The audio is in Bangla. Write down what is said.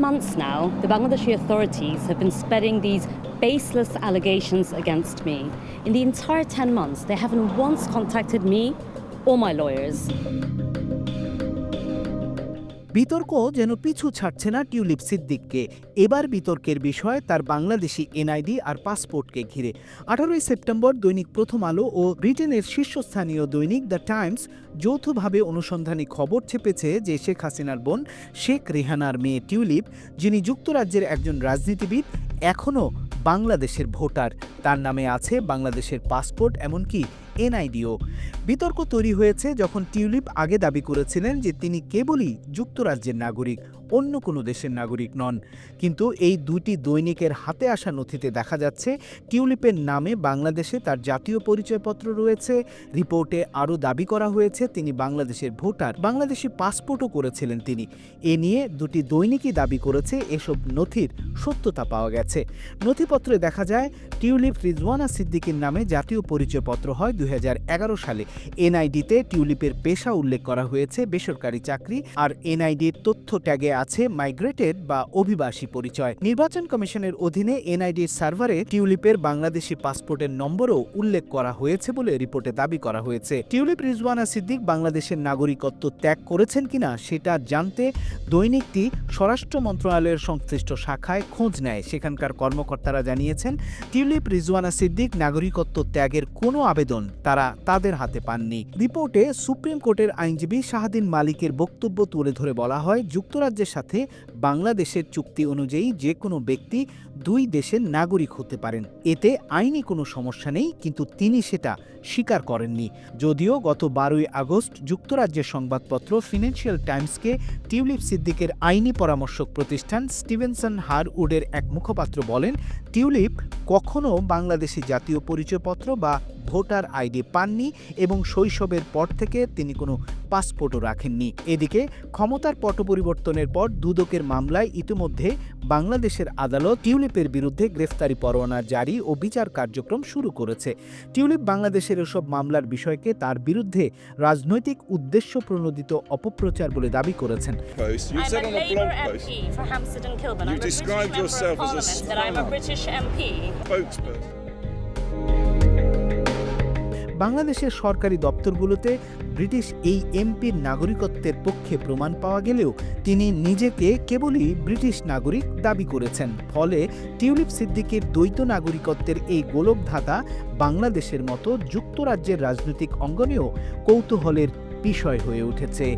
months now, the Bangladeshi authorities have been spreading these baseless allegations against me. In the entire 10 months, they haven't once contacted me or my lawyers. বিতর্ক যেন পিছু ছাড়ছে না টিউলিপ সিদ্দিককে। এবার বিতর্কের বিষয় তার বাংলাদেশি এনআইডি আর পাসপোর্টকে ঘিরে। আঠারোই সেপ্টেম্বর দৈনিক প্রথম আলো ও ব্রিটেনের শীর্ষস্থানীয় দৈনিক দ্য টাইমস যৌথভাবে অনুসন্ধানী খবর ছেপেছে যে শেখ হাসিনার বোন শেখ রেহানার মেয়ে টিউলিপ, যিনি যুক্তরাজ্যের একজন রাজনীতিবিদ, এখনও বাংলাদেশের ভোটার। তার নামে আছে বাংলাদেশের পাসপোর্ট, এমনকি এনআইডিও। বিতর্ক তৈরি হয়েছে যখন টিউলিপ আগে দাবি করেছিলেন যে তিনি কেবলই যুক্তরাজ্যের নাগরিক। অন্য কোনো দেশের নাগরিক নন। কিন্তু এই দুটি দৈনিকের হাতে আসা নথিতে দেখা যাচ্ছে, টিউলিপের নামে বাংলাদেশে তার জাতীয় পরিচয়পত্র রয়েছে, রিপোর্টে আরও দাবি করা হয়েছে, তিনি বাংলাদেশের ভোটার। বাংলাদেশি পাসপোর্টও করেছিলেন তিনি। এ নিয়ে দুটি দৈনিকই দাবি করেছে, এসব নথির সত্যতা পাওয়া গেছে। নথিপত্রে দেখা যায়, টিউলিপ রিজওয়ানা সিদ্দিকীর নামে জাতীয় পরিচয়পত্র হয় দুই হাজার এগারো সালে। এনআইডিতে টিউলিপের পেশা উল্লেখ করা হয়েছে, বেসরকারি চাকরি, আর এনআইডির তথ্য ট্যাগে আছে মাইগ্রেটেড বা অভিবাসী পরিচয়। নির্বাচন কমিশনের অধীনে এনআইডির সার্ভারে টিউলিপের বাংলাদেশি পাসপোর্টের নম্বরও উল্লেখ করা হয়েছে বলে রিপোর্টে দাবি করা হয়েছে। টিউলিপ রিজওয়ানা সিদ্দিক বাংলাদেশের নাগরিকত্ব ত্যাগ করেছেন কিনা সেটা জানতে দৈনিকটি স্বরাষ্ট্র মন্ত্রণালয়ের সংশ্লিষ্ট শাখায় খোঁজ নেয়। সেখানকার কর্মকর্তারা জানিয়েছেন, টিউলিপ রিজওয়ানা সিদ্দিক নাগরিকত্ব ত্যাগের কোনো আবেদন তারা তাদের হাতে পাননি। রিপোর্টে সুপ্রিম কোর্টের আইনজীবী শাহাদিন মালিকের বক্তব্য তুলে ধরে বলা হয় যুক্তরাজ্যের সাথে বাংলাদেশের চুক্তি অনুযায়ী যে কোনো ব্যক্তি দুই দেশের নাগরিক হতে পারেন। এতে আইনি কোনো সমস্যা নেই, কিন্তু তিনি সেটা স্বীকার করেননি। যদিও গত বারোই আগস্ট যুক্তরাজ্যের সংবাদপত্র ফিনান্সিয়াল টাইমসকে টিউলিপ সিদ্দিকের আইনি পরামর্শক প্রতিষ্ঠান স্টিভেনসন হারউডের এক মুখপাত্র বলেন, টিউলিপ কখনো বাংলাদেশি জাতীয় পরিচয়পত্র বা ভোটার আইডি পাননি এবং শৈশবের পর থেকে তিনি কোনো পাসপোর্টও রাখেননি এদিকে ক্ষমতার পট পরিবর্তনের পর দুদকের মামলায় ইতিমধ্যে বাংলাদেশের আদালত টিউলিপের বিরুদ্ধে গ্রেফতারি পরোয়ানা জারি ও বিচার কার্যক্রম শুরু করেছে টিউলিপ বাংলাদেশের এসব মামলার বিষয়কে তার বিরুদ্ধে রাজনৈতিক উদ্দেশ্য প্রণোদিত অপপ্রচার বলে দাবি করেছেন I'm said a on a Labour blog post, MP for Hampstead and Kilburn. You I'm a described yourself as a that I'm a. British MP. বাংলাদেশের সরকারি দপ্তরগুলোতে ব্রিটিশ এই এমপির নাগরিকত্বের পক্ষে প্রমাণ পাওয়া গেলেও তিনি নিজেকে কেবলই ব্রিটিশ নাগরিক দাবি করেছেন। ফলে টিউলিপ সিদ্দিকের দ্বৈত নাগরিকত্বের এই গোলকধাতা বাংলাদেশের মতো যুক্তরাজ্যের রাজনৈতিক অঙ্গনেও কৌতূহলের বিষয় হয়ে উঠেছে।